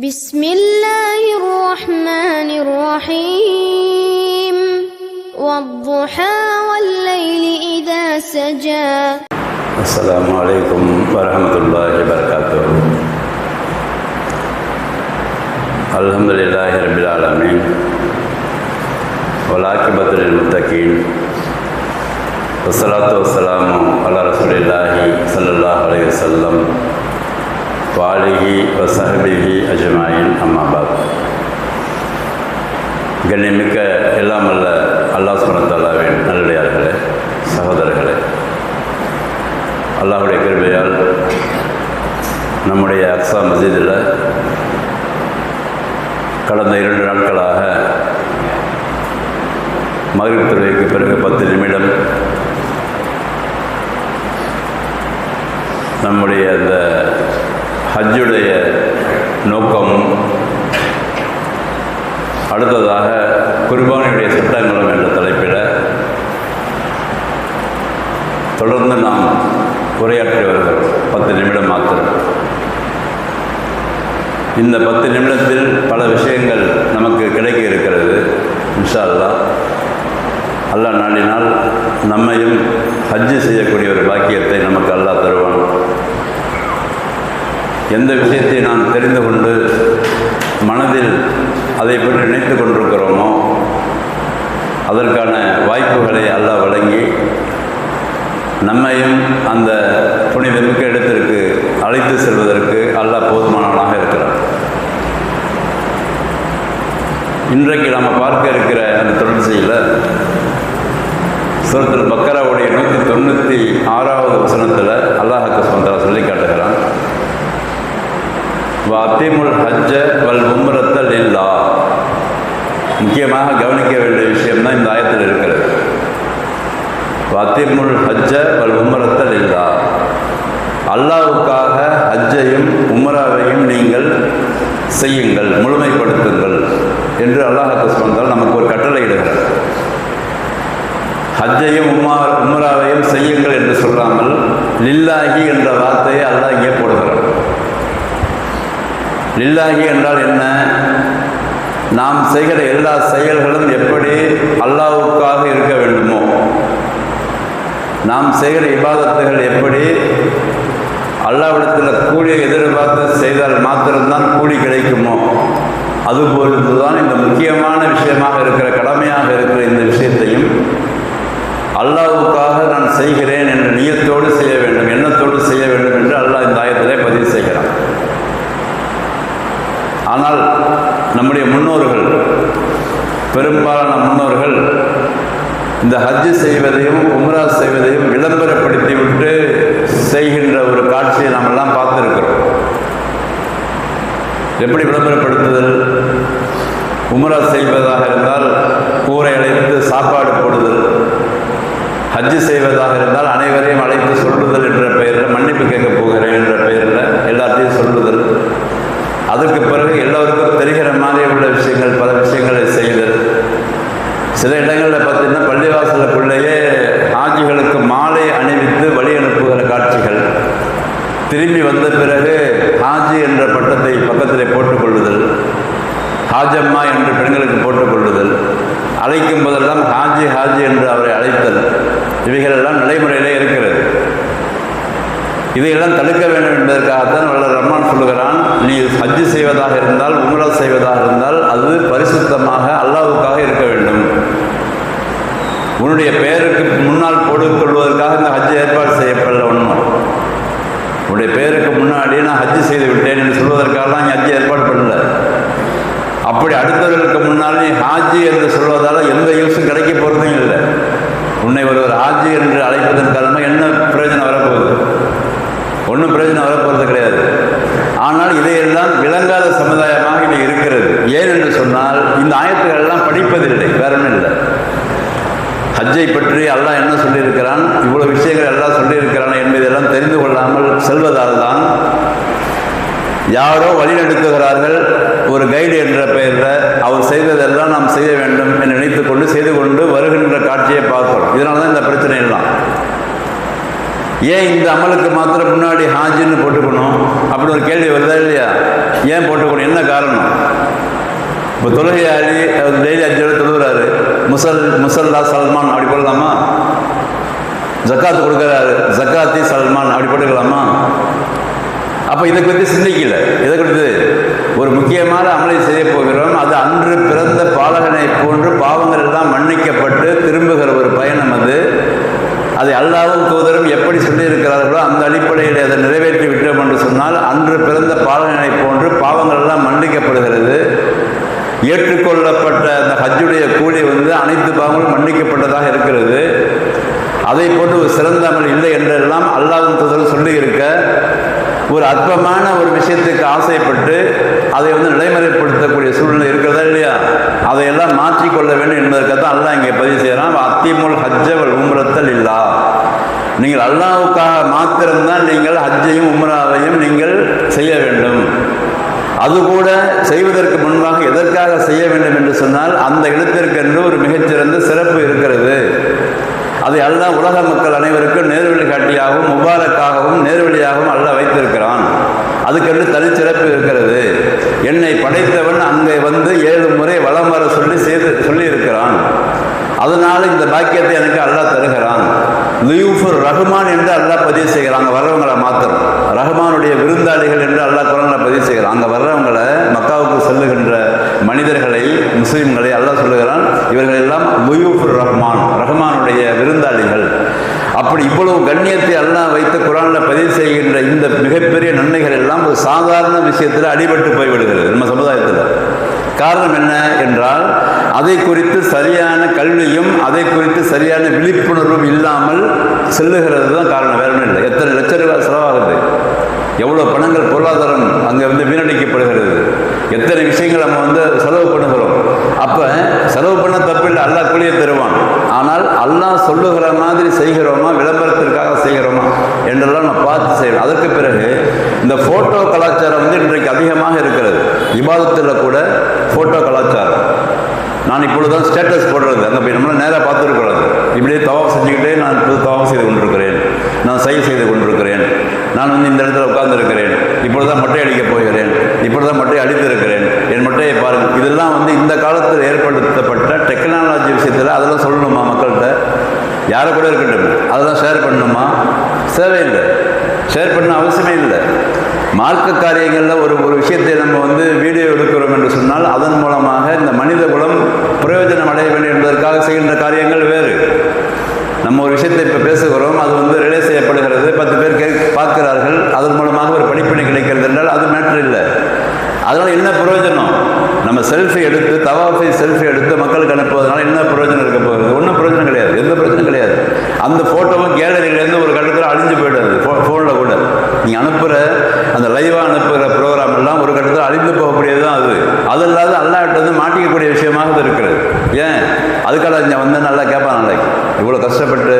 بسم الله الرحمن الرحيم والضحى والليل إذا سجى السلام عليكم ورحمة الله وبركاته الحمد لله رب العالمين والعاقبة للمتقين والصلاة والسلام على رسول الله صلى الله عليه وسلم வாலிகி வசஹபிகி அஜமாயின் அம்மாபாத் கண்ணியமிக்க எல்லாம் அல்ல அல்லா சுமத்தாலாவின் நல்லடியார்களே சகோதரர்களே அல்லாஹுடைய கிருபையால் நம்முடைய அக்ஸா மசீதில் கடந்த இரண்டு நாட்களாக மகிழ்வு துறைக்கு பிறகு பத்து நிமிடம் நம்முடைய அந்த ஹஜ்ஜுடைய நோக்கமும் அடுத்ததாக குர்பானியுடைய சட்டங்களும் என்ற தலைப்பில் தொடர்ந்து நாம் உரையாற்றி வருகிறோம். பத்து நிமிடம் மாத்திரம். இந்த பத்து நிமிடத்தில் பல விஷயங்கள் நமக்கு கிடைக்க இருக்கிறது. இன்ஷா அல்லாஹ் அல்லாஹ் நாடினால் நம்மையும் ஹஜ்ஜு செய்யக்கூடிய ஒரு பாக்கியத்தை நமக்கு அல்லாஹ் தருவான். எந்த விஷயத்தை நான் தெரிந்து கொண்டு மனதில் அதை பற்றி நினைத்து கொண்டிருக்கிறோமோ அதற்கான வாய்ப்புகளை அல்லாஹ் வழங்கி நம்மையும் அந்த புனிதமிக்க இடத்திற்கு அழைத்து செல்வதற்கு அல்லாஹ் போதுமானவனாக இருக்கிறார் இன்றைக்கு நாம் பார்க்க இருக்கிற அந்த தொடர்ச்சியில் சுரத்தில் பக்கராவுடைய நூற்றி தொண்ணூற்றி ஆறாவது வசனத்தில் அல்லாஹாக்கு வாத்திமுல் ஹஜ்ஜ வல் உம்ரத்தல் இல்லா முக்கியமாக கவனிக்க வேண்டிய விஷயம்தான் இந்த ஆயத்தில் இருக்கிறது. வாத்திமுல் ஹஜ்ஜ வல் உம்ரத்தல் இல்லா அல்லாவுக்காக ஹஜ்ஜையும் உம்ராவையும் நீங்கள் செய்யுங்கள் முழுமைப்படுத்துங்கள் என்று அல்லாஹ் சொன்னால் நமக்கு ஒரு கட்டளை இடுகிறார். ஹஜ்ஜையும் உம்மா உம்ராவையும் செய்யுங்கள் என்று சொல்லாமல் லில்லாகி என்ற வார்த்தையை அல்லாஹ் இங்கே போடுகிறார் லில்லாஹி என்றால் என்ன? நாம் செய்கிற எல்லா செயல்களும் எப்படி அல்லாவுக்காக இருக்க வேண்டுமோ? நாம் செய்கிற இபாதத்துகள் எப்படி? அல்லாவிடத்தில் கூலியை எதிர்பார்த்து செய்தால் மாத்திரம்தான் கூலி கிடைக்குமோ? அதுபோல்தான் இந்த முக்கியமான விஷயமாக இருக்கிற கடமையாக இருக்கிற இந்த விஷயத்தையும் அல்லாவுக்காக நான் செய்கிறேன் என்ற நியத்தோடு செய்ய வேண்டும் எண்ணத்தோடு செய்ய வேண்டும் என்று அல்லாஹ் இந்த ஆயத்திலே பதிவு செய்கிறான். ஆனால் நம்முடைய முன்னோர்கள் பெரும்பாலான முன்னோர்கள் இந்த ஹஜ்ஜு செய்வதையும் உம்ரா செய்வதையும் விளம்பரப்படுத்தி விட்டு செய்கின்ற ஒரு காட்சியை நாம் எல்லாம் பார்த்துருக்கிறோம். எப்படி விளம்பரப்படுத்துதல்? உம்ரா செய்வதாக இருந்தால் ஊரை அழைத்து சாப்பாடு போடுதல். ஹஜ்ஜு செய்வதாக இருந்தால் அனைவரையும் அழைத்து சொல்லுதல் என்ற பெயரில் மன்னிப்பு கேட்க போகிறேன் என்ற பெயரில் எல்லாத்தையும் சொல்லுதல். அதற்கு பிறகு எல்லோருக்கும் தெரிகிற மாதிரி உள்ள விஷயங்கள் பல விஷயங்களை செய்தல். சில இடங்களில் பார்த்தீங்கன்னா பள்ளிவாசலுக்குள்ளேயே ஆஜிகளுக்கு மாலை அணிவித்து வழி அனுப்புகிற காட்சிகள். திரும்பி வந்த பிறகு ஹாஜி என்ற பட்டத்தை பக்கத்திலே போட்டுக்கொள்ளுதல். ஹாஜம்மா என்று பெண்களுக்கு போட்டுக்கொள்ளுதல். அழைக்கும் போதெல்லாம் ஹாஜி ஹாஜி என்று அவரை அழைத்தல். இவைகளெல்லாம் நடைமுறையிலே இருக்கிறது. இதையெல்லாம் தடுக்க வேண்டும் என்பதற்காகத்தான் வல்ல ரஹ்மான் சொல்லுகிறான். நீ ஹஜ்ஜு செய்வதாக இருந்தால் உம்ரா செய்வதாக இருந்தால் அது பரிசுத்தமாக அல்லாவுக்காக இருக்க வேண்டும். உன்னுடைய பெயருக்கு முன்னால் போட்டுக்கொள்வதற்காக இந்த ஹஜ்ஜு ஏற்பாடு செய்யப்படல ஒன்றும் உன்னுடைய பெயருக்கு முன்னாடி நான் ஹஜ்ஜு செய்து விட்டேன் என்று சொல்வதற்காகலாம் நீ ஹஜ்ஜு ஏற்பாடு பண்ணல. அப்படி அடுத்தவர்களுக்கு முன்னால் நீ ஹாஜி என்று சொல்வதால் எந்த யூஸும் கிடைக்க போகிறதும் இல்லை. உன்னை ஒருவர் ஹாஜி என்று அழைப்பதன் காரணமாக என்ன பிரயோஜனம் வரப்போகுது? ஒன்றும் பிரயோஜனம் வரப்போகிறது கிடையாது. ஆனால் இதையெல்லாம் விளங்காத சமுதாயமாக இது இருக்கிறது. ஏன் என்று சொன்னால் இந்த ஆயத்துகள் எல்லாம் படிப்பதில்லை. வேற ஒன்றும் இல்லை. ஹஜ்ஜை பற்றி அல்லாஹ் என்ன சொல்லியிருக்கிறான்? இவ்வளோ விஷயங்கள் எல்லாம் சொல்லியிருக்கிறான் என்பதெல்லாம் தெரிந்து கொள்ளாமல் செல்வதால் தான் யாரோ வழிநடத்துகிறார்கள் ஒரு கைடு என்ற பெயரில் அவர் செய்ததெல்லாம் நாம் செய்ய வேண்டும் என்று நினைத்து கொண்டு செய்து கொண்டு வருகின்ற காட்சியை பார்க்கிறோம். இதனால தான் இந்த பிரச்சனை எல்லாம் ஏன் இந்த அமலுக்கு மாத்திரம் முன்னாடி ஹாஜின்னு போட்டுக்கணும்? அப்படி ஒரு கேள்வி வருதா இல்லையா? ஏன் போட்டுக்கணும்? என்ன காரணம்? இப்போ தொழுகையாளி டெய்லி அஞ்சு பேர் தொழுகிறாரு. முசல் முசல்லா சல்மான் அப்படி போடலாமா? ஜக்காத்து கொடுக்குறாரு. ஜக்காத்தி சல்மான் அப்படி போட்டுக்கலாமா? அப்போ இதை குறித்து சிந்திக்கல. இதை குறித்து? ஒரு முக்கியமான அமலை செய்ய போகிறோம். அது அன்று பிறந்த பாலகனை போன்று பாவங்கள் எல்லாம் மன்னிக்கப்பட்டு திரும்புகிற ஒரு பயணம் அது. அதை அல்லாவும் தூதரும் எப்படி சொல்லியிருக்கிறார்களோ அந்த அடிப்படையில் அதை நிறைவேற்றி விட்டோம் என்று சொன்னால் அன்று பிறந்த பாலனை போன்று பாவங்கள் எல்லாம் மன்னிக்கப்படுகிறது. ஏற்றுக்கொள்ளப்பட்ட அந்த ஹஜ்ஜுடைய கூலி வந்து அனைத்து பாவங்களும் மன்னிக்கப்பட்டதாக இருக்கிறது. அதை போன்று ஒரு சிறந்த அமல் இல்லை என்றெல்லாம் அல்லாஹ்வின் தூதர் சொல்லி இருக்க ஒரு அற்பமான ஒரு விஷயத்துக்கு ஆசைப்பட்டு அதை வந்து நடைமுறைப்படுத்தக்கூடிய சூழ்நிலை இருக்கிறதா இல்லையா? அதையெல்லாம் மாற்றிக்கொள்ள வேண்டும் என்பதற்காக தான் அல்லாஹ் இங்கே பதிவு செய்கிறான். அத்திமுல் ஹஜ்ஜவல் உம்ரத்தல் இல்லா நீங்கள் அல்லாவுக்காக மாத்திரம்தான் நீங்கள் ஹஜ்ஜையும் உம்ராவையும் நீங்கள் செய்ய வேண்டும். அதுகூட செய்வதற்கு முன்பாக எதற்காக செய்ய வேண்டும் என்று சொன்னால் அந்த இடத்திற்கென்று ஒரு மிகச்சிறந்த சிறப்பு இருக்கிறது. அதை அல்லாஹ் உலக மக்கள் அனைவருக்கும் நேர்வழி காட்டியாகவும் முபாரக்காகவும் நேர்வழியாகவும் அல்லாஹ் வைத்திருக்கிறார் அதுக்கென்று தனிச்சிறப்பு இருக்கிறது. என்னை படைத்தவன் அங்கே வந்து ஏழு முறை வளம் வர சொல்லி செய்து சொல்லி இருக்கிறான் அதனால் இந்த பாக்கியத்தை எனக்கு அல்லாஹ் தருகிறான். லியூஃபுர் ரஹ்மான் என்று அல்லாஹ் பதிவு செய்கிறான். அங்கே வர்றவங்களை மாத்திரம். ரஹ்மானுடைய விருந்தாளிகள் என்று அல்லாஹ் குரங்களை பதிவு செய்கிறான். அங்கே வர்றவங்களை மக்காவுக்கு செல்லுகின்ற மனிதர்களை முஸ்லீம்களை அல்லாஹ் சொல்லுகிறான். இவர்கள் எல்லாம் லுயூஃபுர் ரஹ்மான் ரஹ்மானுடைய விருந்தாளிகள் அப்படி இவ்வளவு கண்ணியத்தை அல்லாஹ் வைத்து குரானில் பதிவு செய்கின்ற இந்த மிகப்பெரிய நன்மைகள் எல்லாம் ஒரு சாதாரண விஷயத்தில் அடிபட்டு போய்விடுகிறது நம்ம சமுதாயத்தில். காரணம் என்ன என்றால் அதை குறித்து சரியான கல்வியும் அதை குறித்து சரியான விழிப்புணர்வும் இல்லாமல் செல்லுகிறது தான் காரணம். வேற ஒன்றும் இல்லை. எத்தனை லட்ச ரூபாய் செலவாகுது? எவ்வளோ பணங்கள் பொருளாதாரம் அங்கே வந்து வீணடிக்கப்படுகிறது? எத்தனை விஷயங்கள் நம்ம வந்து செலவு பண்ணுகிறோம்? அப்போ செலவு பண்ண தப்பில்லை அல்லா கூலியை தருவான். அல்லாஹ் சொல்லுகிற மாதிரி செய்கிறோமா? விளம்பரத்திற்காக செய்கிறோமா? என்றெல்லாம் நான் பார்த்து செய்யணும் அதற்கு பிறகு இந்த ஃபோட்டோ கலாச்சாரம் வந்து இன்றைக்கு அதிகமாக இருக்கிறது. விவாதத்தில் கூட ஃபோட்டோ கலாச்சாரம். நான் இப்பொழுதுதான் ஸ்டேட்டஸ் போடுறது. அங்கே போய் நம்மளால் நேராக பார்த்துருக்கூடாது இப்படியே தவாப் செஞ்சுக்கிட்டே நான் இப்போது தவாப் செய்து கொண்டிருக்கிறேன். நான் சை செய்து கொண்டிருக்கிறேன். நான் வந்து இந்த இடத்துல உட்கார்ந்திருக்கிறேன். இப்பொழுதுதான் மொட்டை அடிக்க போகிறேன். இப்படி தான் மட்டும் அடித்திருக்கிறேன் என் மட்டையை பாருங்கள் இதெல்லாம் வந்து இந்த காலத்தில் ஏற்படுத்தப்பட்ட டெக்னாலஜி விஷயத்தில் அதெல்லாம் சொல்லணுமா மக்கள்கிட்ட? யாரை கூட இருக்கட்டும். அதெல்லாம் ஷேர் பண்ணணுமா? தேவையில்லை ஷேர் பண்ண அவசியமே இல்லை. மார்க்க காரியங்களில் ஒரு ஒரு விஷயத்தை நம்ம வந்து வீடியோ எடுக்கிறோம் என்று சொன்னால் அதன் மூலமாக இந்த மனித குலம் பிரயோஜனம் அடைய வேண்டும் என்பதற்காக செய்கின்ற காரியங்கள் வேறு. நம்ம ஒரு விஷயத்தை இப்போ பேசுகிறோம். அது வந்து ரிலே செய்யப்படுகிறது. பத்து பேர் கே பார்க்கிறார்கள். அதன் மூலமாக ஒரு படிப்பினை கிடைக்கிறது என்றால் அது மேட்ரு இல்லை. அதனால் என்ன பிரயோஜனம்? நம்ம செல்ஃபி எடுத்து தவாஃபை செல்ஃபி எடுத்து மக்களுக்கு அனுப்புவதனால என்ன பிரயோஜனம் இருக்க போகிறது ஒன்றும் பிரயோஜனம் கிடையாது. எந்த பிரச்சனையும் கிடையாது. அந்த ஃபோட்டோவும் கேலரியிலேருந்து ஒரு கட்டத்தில் அழிஞ்சு போயிடுது. ஃபோ ஃபோனில் கூட. நீங்கள் அனுப்புகிற அந்த லைவாக அனுப்புகிற ப்ரோக்ராம் எல்லாம் ஒரு கட்டத்தில் அழிந்து போகக்கூடியது தான் அது. அது இல்லாத அல்லாட்ட வந்து மாட்டிக்கக்கூடிய விஷயமாக இருக்கிறது. ஏன்? அதுக்காக இங்கே வந்து நல்லா கேட்பான் நாளைக்கு. இவ்வளோ கஷ்டப்பட்டு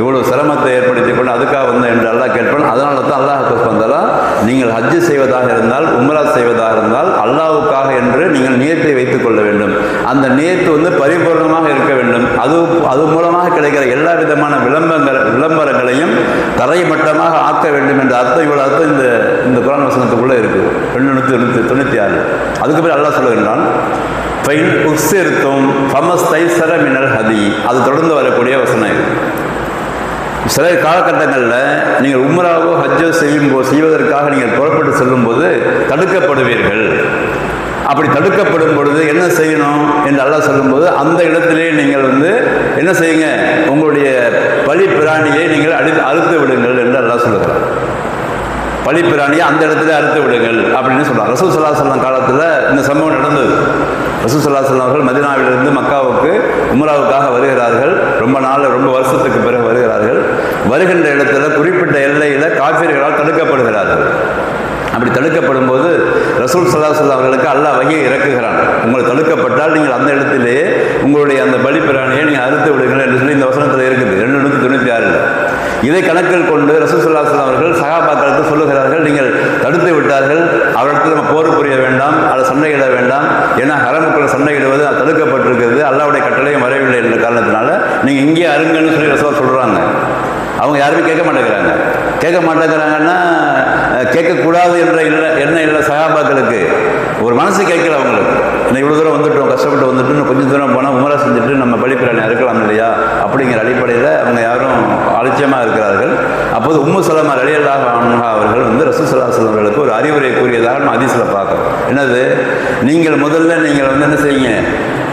இவ்வளோ சிரமத்தை ஏற்படுத்தி கொண்டு அதுக்காக வந்து என்று அல்லாஹ் கேட்பான். அதனால தான் அல்லாஹ் வந்தாலா நீங்கள் ஹஜ்ஜு செய்வதாக இருந்தால் உம்ரா செய்வதாக இருந்தால் அல்லாஹ்வுக்காக என்று நீங்கள் நியத்தை வைத்துக் கொள்ள வேண்டும். அந்த நியத்து வந்து பரிபூர்ணமாக இருக்க வேண்டும். அது அது மூலமாக கிடைக்கிற எல்லா விதமான விளம்பரங்கள் விளம்பரங்களையும் தரைமட்டமாக ஆக்க வேண்டும் என்ற அர்த்தம் இவ்வளோ அர்த்தம் இந்த இந்த குரான் வசனத்துக்குள்ளே இருக்குது ரெண்டு நூற்றி தொண்ணூற்றி தொண்ணூற்றி ஆறு. அதுக்கு பிறகு அல்லாஹ் சொல்லுகின்றான் ஃபைன் உக்சிருத்தும் ஃபமஸ் தைசர மினல் ஹதி. அது தொடர்ந்து வரக்கூடிய வசனம் இது. சில காலகட்டங்களில் நீங்கள் உம்ராவோ ஹஜ்ஜோ செய்யும் போது செய்வதற்காக நீங்கள் புறப்பட்டு செல்லும்போது தடுக்கப்படுவீர்கள். அப்படி தடுக்கப்படும் பொழுது என்ன செய்யணும் என்று அல்லாஹ் சொல்லும்போது அந்த இடத்திலே நீங்கள் வந்து என்ன செய்யுங்க? உங்களுடைய பழி பிராணியை நீங்கள் அழி அறுத்து விடுங்கள் என்று அல்லாஹ் சொல்லுகிறார். பழி பிராணியை அந்த இடத்துல அறுத்து விடுங்கள் அப்படின்னு சொல்கிறார் ரசூல் சல்லா சொல்லம் காலத்தில் இந்த சம்பவம் நடந்தது. ரசூல் சல்லா சொல்லம் அவர்கள் மதினாவிலிருந்து மக்காவுக்கு உம்ராவுக்காக வருகிறார்கள். ரொம்ப நாள் ரொம்ப வருஷத்துக்கு பிறகு வருகிறார்கள். வருகின்ற இடத்துல குறிப்பிட்ட எல்லையில் காஃபியர்களால் தடுக்கப்படுகிறார்கள். அப்படி தடுக்கப்படும் போது ரசூல் சல்லா அவர்களுக்கு அல்லாஹ் வகையை இறக்குகிறான். உங்களை தடுக்கப்பட்டால் நீங்கள் அந்த இடத்திலேயே உங்களுடைய அந்த பலி பிராணியை நீங்கள் அறுத்து விடுங்கள் என்று சொல்லி இந்த வசனத்தில் இருக்குது. ரெண்டு நூற்றி தொண்ணூற்றி ஆறில். இதை கணக்கில் கொண்டு ரசூல் சல்லா அவர்கள் சகாபாக்களுக்கு சொல்லுகிறார்கள் நீங்கள் தடுத்து விட்டார்கள் அவரிடத்தில் நம்ம போர் புரிய வேண்டாம் அதை சண்டையிட வேண்டாம் ஏன்னா ஹரமுக்குள்ள சண்டையிடுவது அது தடுக்கப்பட்டிருக்கிறது அல்லாவுடைய கட்டளையும் வரவில்லை என்ற காரணத்தினால நீங்கள் இங்கே அருங்கன்னு சொல்லி ரசூல் சொல்கிறாங்க அவங்க யாருமே கேட்க மாட்டேங்கிறாங்க. கேட்க மாட்டேங்கிறாங்கன்னா கேட்கக்கூடாது என்ற இல்லை எண்ணம் இல்லை சகாபாக்களுக்கு. ஒரு மனசு கேட்கல அவங்களுக்கு. இன்னும் இவ்வளோ தூரம் வந்துட்டோம் கஷ்டப்பட்டு வந்துட்டு இன்னும் கொஞ்சம் தூரம் போனால் உமரா செஞ்சுட்டு நம்ம பழிப்பிராணி இருக்கலாம் இல்லையா? அப்படிங்கிற அடிப்படையில் அவங்க யாரும் அலட்சியமாக இருக்கிறார்கள். அப்போது உம்மு சலமா அலியல்லாஹ் அன்ஹா அவர்கள் வந்து ரசூசல்லா அவர்களுக்கு ஒரு அறிவுரை கூறியதாக நம்ம அதிசல பார்க்குறோம். என்னது? நீங்கள் முதல்ல நீங்கள் வந்து என்ன செய்யுங்க?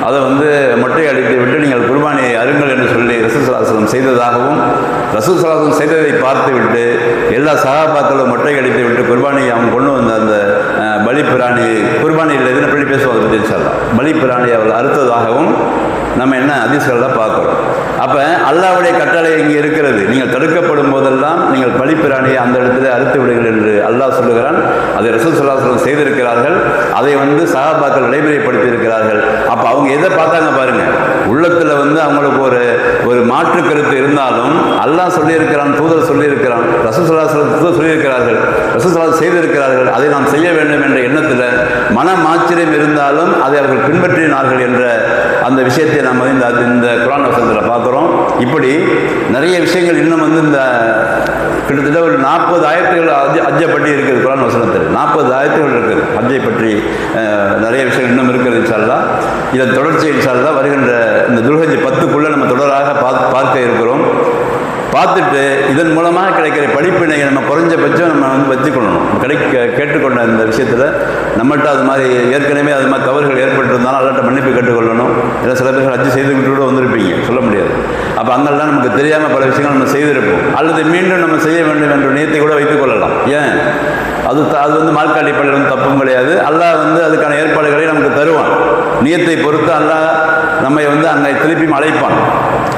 அதை வந்து மொட்டை அடித்து விட்டு நீங்கள் குர்பானியை அருங்கள் என்று சொல்லி ரசூசலாசலம் செய்ததாகவும் ரசூசலாசலம் செய்ததை பார்த்து விட்டு எல்லா சகாபாக்களும் மொட்டை அடித்து விட்டு குர்பானியை அவங்க கொண்டு வந்த அந்த பலிப்பிராணி பிராணி குர்பானியில் எதுன்னு பற்றி பேசுவோம் அதை பற்றி சொல்லலாம் பலிப்பிராணி அவள் அறுத்ததாகவும் நம்ம என்ன அதிசயெல்லாம் பார்க்குறோம். அப்போ அல்லாவுடைய கட்டளை இங்கே இருக்கிறது. நீங்கள் தடுக்கப்படும் போதெல்லாம் நீங்கள் பழிப்பிராணியை அந்த இடத்துல அறுத்து விடுங்கள் என்று அல்லாஹ் சொல்லுகிறான். அதை ரசூல் சல்லாஹலம் செய்திருக்கிறார்கள். அதை வந்து சகாபாக்கள் நடைமுறைப்படுத்தி இருக்கிறார்கள் அப்போ அவங்க எதை பார்த்தாங்க பாருங்கள் உள்ளத்தில் வந்து அவங்களுக்கு ஒரு ஒரு மாற்று கருத்து இருந்தாலும் அல்லாஹ் சொல்லியிருக்கிறான் தூதர் சொல்லியிருக்கிறான் ரசூல் தூதர் சொல்லியிருக்கிறார்கள் ரசூல் செய்திருக்கிறார்கள் அதை நாம் செய்ய வேண்டும் என்ற எண்ணத்தில் மன மாச்சரியம் இருந்தாலும் அதை அவர்கள் பின்பற்றினார்கள் என்ற அந்த விஷயத்தை நாம் இந்த இந்த குரான் வசனத்தில் பார்க்குறோம். இப்படி நிறைய விஷயங்கள் இன்னும் வந்து இந்த கிட்டத்தட்ட ஒரு நாற்பது ஆயிரத்துகள் அஜ அஜ்ஜப்பட்டி பற்றி இருக்குது குரான் வசனத்தில். நாற்பது ஆயிரத்துகள் இருக்குது. அஜ்ஜை பற்றி நிறைய விஷயங்கள் இன்னும் இருக்கிறது இன்ஷால்லா இதன் தொடர்ச்சி இன்ஷால்லா வருகின்ற இந்த துல்ஹஜ் பத்துக்குள்ளே நம்ம தொடராக பார்த்து பார்க்க இருக்கிறோம். பார்த்துட்டு இதன் மூலமாக கிடைக்கிற படிப்பினை நம்ம குறைஞ்சபட்சம் நம்ம வந்து வச்சுக்கொள்ளணும். கிடைக்க கேட்டுக்கொண்ட இந்த விஷயத்தில் நம்மகிட்ட அது மாதிரி ஏற்கனவே அது மாதிரி தவறுகள் ஏற்பட்டிருந்தாலும் அல்லாட்ட மன்னிப்பு கேட்டுக்கொள்ளணும். இல்லை சில பேர் அச்சு செய்து விட்டு கூட வந்திருப்பீங்க. சொல்ல முடியாது. அப்போ அங்கெல்லாம் நமக்கு தெரியாமல் பல விஷயங்கள் நம்ம செய்திருப்போம். அல்லது மீண்டும் நம்ம செய்ய வேண்டும் என்ற நியத்தை கூட வைத்துக் கொள்ளலாம். ஏன்? அது அது வந்து மார்க்காட்டி பள்ளியில் வந்து தப்பும் கிடையாது. அல்லாஹ் வந்து அதுக்கான ஏற்பாடுகளை நமக்கு தருவான். நியத்தை பொறுத்து அல்லாஹ் நம்மை வந்து அங்கே திருப்பி அழைப்பான்.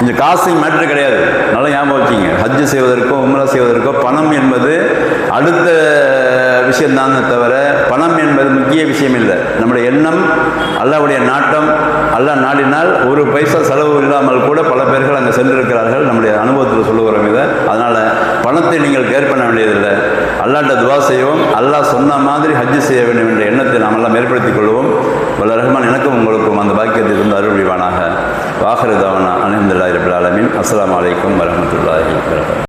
இந்த காசு மேட்ரு கிடையாது. நல்லா ஞாபகம் வச்சுங்க ஹஜ்ஜு செய்வதற்கோ உம்ரா செய்வதற்கோ பணம் என்பது அடுத்த விஷயம்தான் தவிர பணம் என்பது முக்கிய விஷயம் இல்லை. நம்முடைய எண்ணம் அல்லாவுடைய நாட்டம் அல்லாஹ் நாடினால் ஒரு பைசா செலவு இல்லாமல் கூட பல பேர்கள் அங்கே சென்றிருக்கிறார்கள். நம்முடைய அனுபவத்தில் சொல்லுகிறோம் இதை. அதனால் பணத்தை நீங்கள் கேர் பண்ண வேண்டியதில்லை. அல்லாட்ட துவா செய்வோம். அல்லாஹ் சொன்ன மாதிரி ஹஜ்ஜு செய்ய வேண்டும் என்ற எண்ணத்தை நாம் எல்லாம் ஏற்படுத்திக் கொள்வோம். வல்ல ரஹ்மான் எனக்கும் உங்களுக்கும் அந்த பாக்கியத்தில் இருந்து அருள்வானாக வாகரதாவனா அனிந்தல்லாஹி ரபில் ஆலமீன். அஸ்ஸலாமு அலைக்கும்